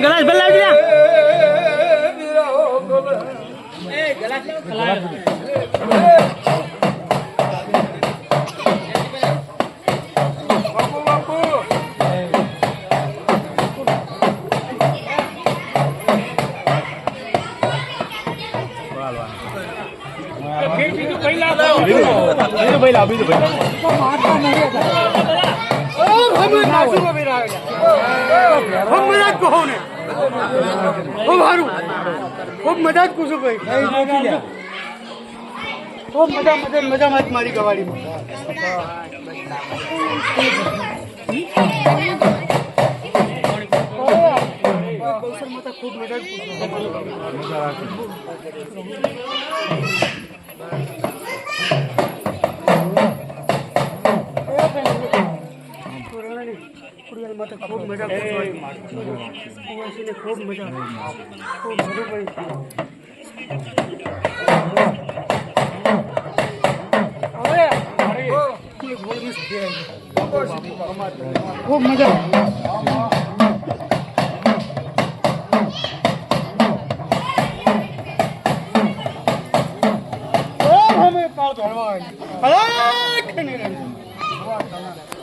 Glass ભર લાવજો લ્યા. એ ગલાસ લાવ. ખૂબ મજા જ કહો ને ખૂબ સારું ખૂબ મજા જ કુશું ભાઈ ખૂબ મજા મજા મજામાં જ મારી ગવાડીમાં ખૂબ મજા કુડિયાલમાં તો ખૂબ મજા કુવાસીને ખૂબ મજા ખૂબ બધું પડી ખૂબ મજા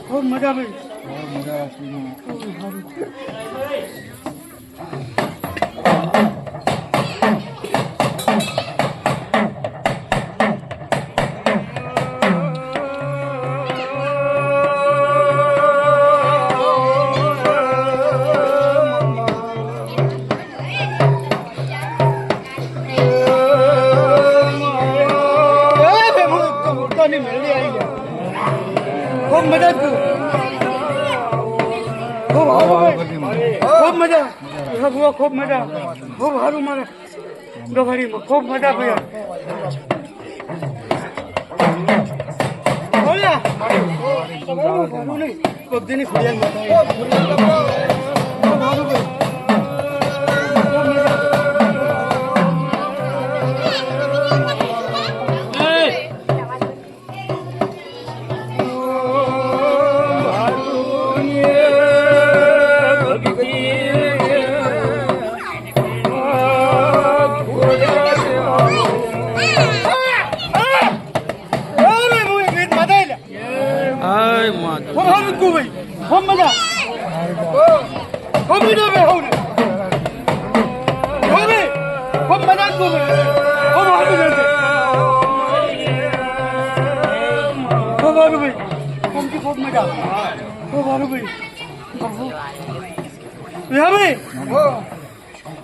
ખૂબ મજા ભાઈ ખૂબ ખૂબ મજા. બુઆ ખૂબ મજા. ખૂબ સારું મારે. ગવાડીમાં ખૂબ મજા ભાઈ. બોલ્યા સારું નહીં. ફરિયાદ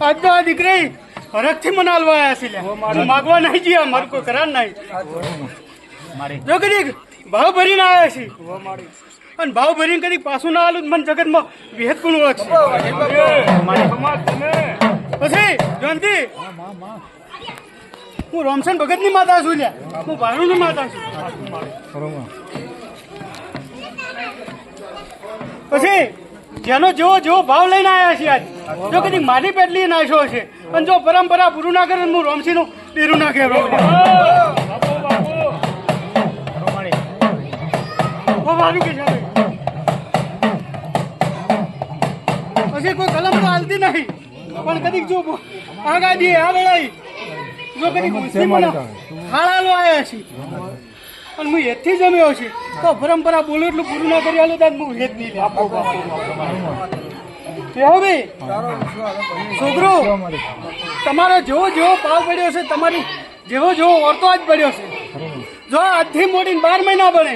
આ દીકરી હરખથી મને હાલવા આવ્યા છે માગવા નહીં જઈએ મારું કોઈ કરાર નહીં. જો કદી ભાવ ભરીને આવ્યા છે. અને ભાવ ભરીને કદી પાછું ના આલું મને જગતમાં વિહેત કોણ ઓળખશે? પછી જયંતિ. હું રોમસન ભગતની માતા છું લ્યા. હું ભાનુની માતા છું. પછી જેનો જેવો જેવો ભાવ લઈને આવ્યા છે આજ જો કદી મારી પેટલી નાખ્યો છે અને જો પરંપરા પૂરું ના કરે હું રોમસી નું પીરું ના કે પછી કોઈ કલમ તો હાલતી નહીં. પણ કદીક જો આગા દે આ વેળાઈ જો કદીક મુસ્લિમોના હાળાલો આવ્યા છે. અને હું એથી જમ્યો છે. તો પરંપરા બોલું એટલું પૂરું ના કરી આલું તો હું હેત નહીં એવો ભાઈ. છોકરો તમારો જેવો જેવો પાવ પડ્યો છે તમારી જેવો જેવો ઓરતો જ પડ્યો છે. જો આજથી મોડીને બાર મહિના બને.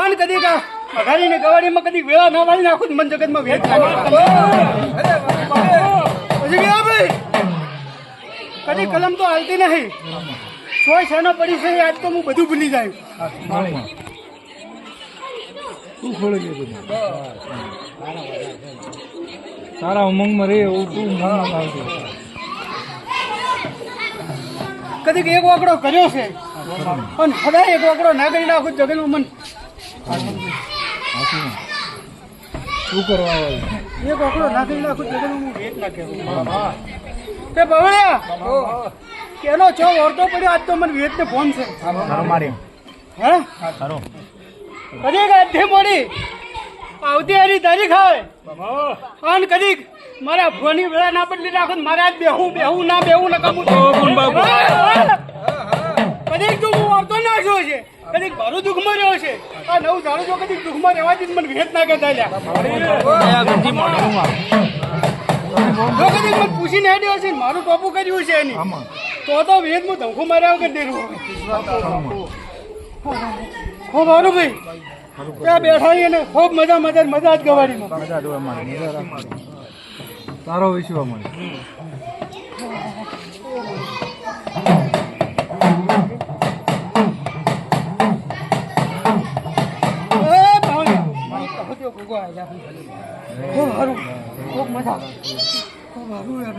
અને કદી કા અઘાડીને ગવાડીમાં કદી વેળા ના વાળી નાખું તો મન જગતમાં વેચ કદી કલમ તો હાલતી નહીં. કોઈ શેનો પડી છે આજ તો હું બધું ભૂલી જાય તું ખોલે તારા ઉમંગમાં રે એવું તું ઉમંગમાં આવજો કદીક એક વાકડો કર્યો છે. પણ સદા એક વાકડો ના કરી નાખું તો જગતનું મન શું કરવા એક વાકડો નાખી નાખું તો હું વેચ નાખ્યો તે બવળ્યા કેનો છો ઓરતો પડ્યો આજ તો મને વેચ ને ફોન છે. ખરો મારી હે? ખરો કદી ગાંધી પડી આવતી હારી તારીખ આવે અને કદીક મારા ફોની વેળા ના બદલી રાખો મારે આજ બેહું બેહું ના બેહું ના કમું. કદીક તો હું ના નાખ્યો છે કદીક મારું દુઃખમાં રહ્યો છે. આ નવું જાણું છું કદીક દુઃખમાં રહેવાથી જ મને ભેટ ના કહેતા જો કદીક મને પૂછીને હેડ્યો છે મારું ટોપું કર્યું છે એની તો તો વેદ હું ધંખું માર્યા વગર દેરું હો મારું ભાઈ ત્યાં બેઠા ને ખૂબ મજા મજા મજા જ ગવાડી સારો વિશ્વ મળે મારો કહો તો ભૂગો આવી જા. ખૂબ સારું ખૂબ મજા ખૂબ સારું યાર.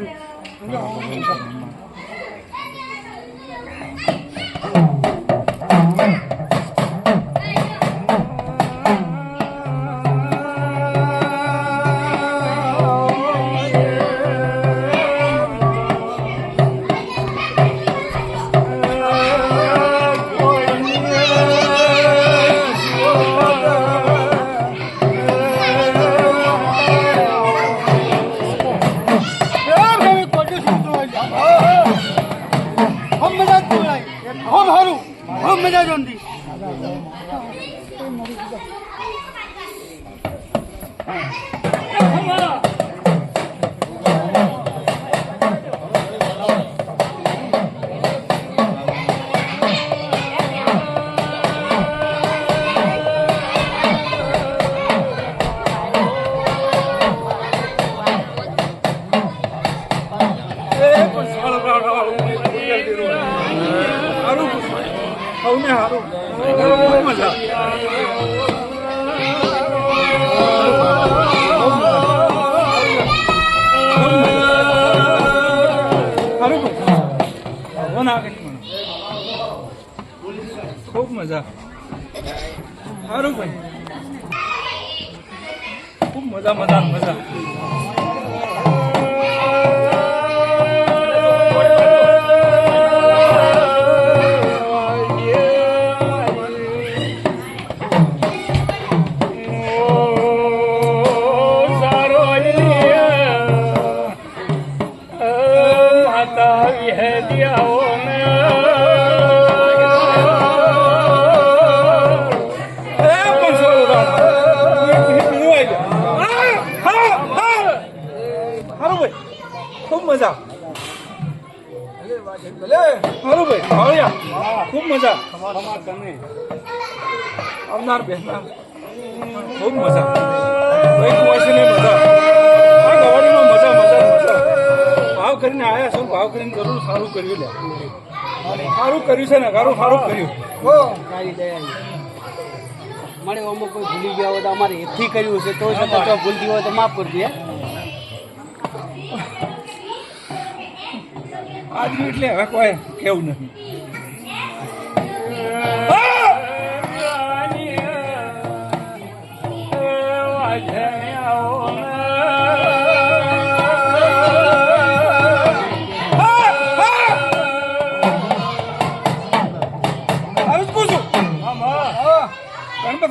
ખૂબ મજા. સારું ભાઈ. ખૂબ મજા મજા મજા. ભાઈ, ખૂબ મજા. ખૂબ મજા. આવનાર ખૂબ મજા. મજા. મજા મજા ભાવ કરીને આયા છો ભાવ કરીને જરૂર સારું કર્યું લે. સારું કર્યું છે ને, સારું સારું કર્યું. મારે કોઈ ભૂલી ગયા હોય તો અમારે એથી કર્યું છે, તો છતાં ભૂલતી હોય તો માફ કરજો. આજનું એટલે હવે કોઈ કેવું નથી.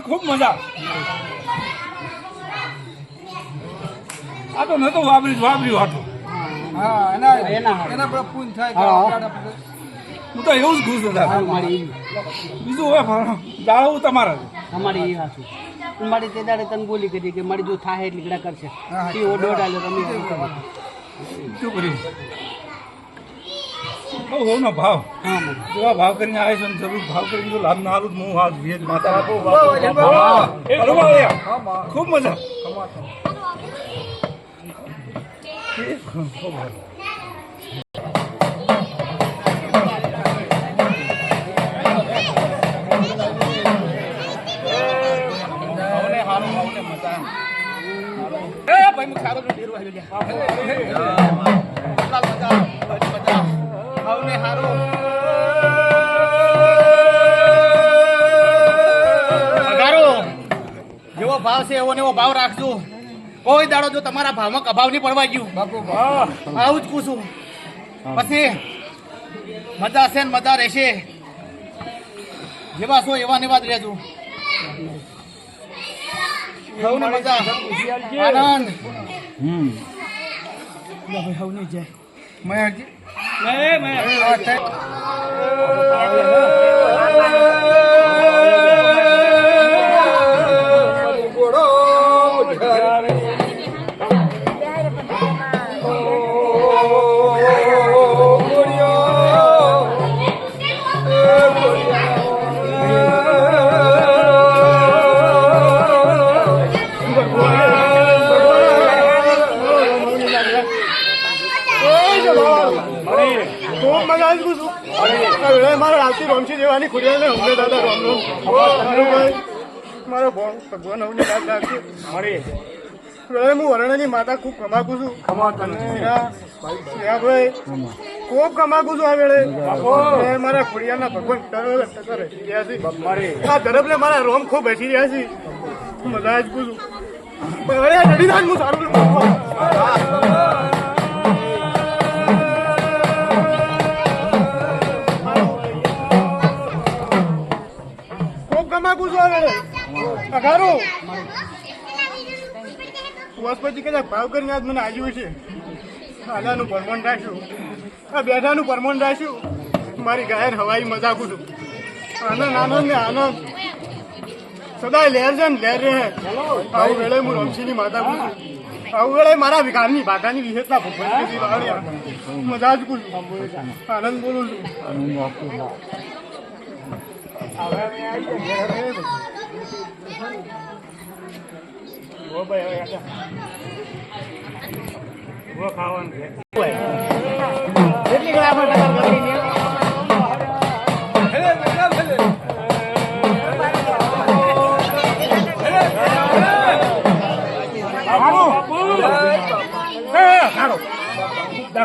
ખૂબ મજા. આ તો નતો વાપરી વાપર્યું હતું. એના હારું. હું. તો એવું જ ખુશ હતા મારી બીજું હવે જાળવું તમારે. અમારી એ હાસુ મારી તે દાડે તને બોલી કરી કે મારી જો થાય એટલી ગડા કરશે. તે ઓડો ડાલે તમે. શું કર્યું બહુ હોનો ભાવ. હા મને જેવા ભાવ કરીને આવે છે જરૂર ભાવ કરીને જો લાભ ના આલું હું હાથ ભેજ માતા આપો ખૂબ મજા. ભાવ છે એવો ને એવો ભાવ રાખજો. કોઈ દાડો જો તમારા ભાવમાં કભાવ નહીં પડવા ગયું. આવું જ પૂછું પછી મજા છે ને મજા રહેશે. જેવા છો એવા ને એવા જ રહેજો. સૌને મજા. આનંદ. જય. મેં હવે મારે આવતી રમશી દેવાની ખુડિયાને અમને દાદા રામ મારો ભણ ભગવાન અમને દાદ રાખશે હવે હું વરણાની માતા ખૂબ કમાકું છું. ભાઈ ખૂબ કમાકું છું આ વેળે. મારા ખુડિયાના ભગવાન ટકર ગયા છે. આ તરફને મારા રોમ ખૂબ બેસી રહ્યા છે. મજા જ છું. હવે રડી હું સારું પછી કદાચ ભાવ કરીને આજ મને આવ્યું છે. આલાનું પરમણ રાખ્યું. આ બેઠાનું પરમણ રાખ્યું. મારી ગાયન હવાઈ મજાકું છું. આનંદ આનંદ ને આનંદ. સદાય લહેર છે ને લહેર રહે. આવું વેળે હું રમશીની માતા કું છું. આવું વેળે મારા વિકારની બાગાની વિહેતના ભગવાન મજા જ કું છું. આનંદ બોલું છું. ઓ ભાઈ હવે ઓ ખાવાનું છે.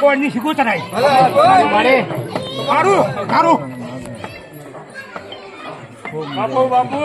કોઈની શીખો તરાય મારે. સારું સારું બાપુ બાપુ.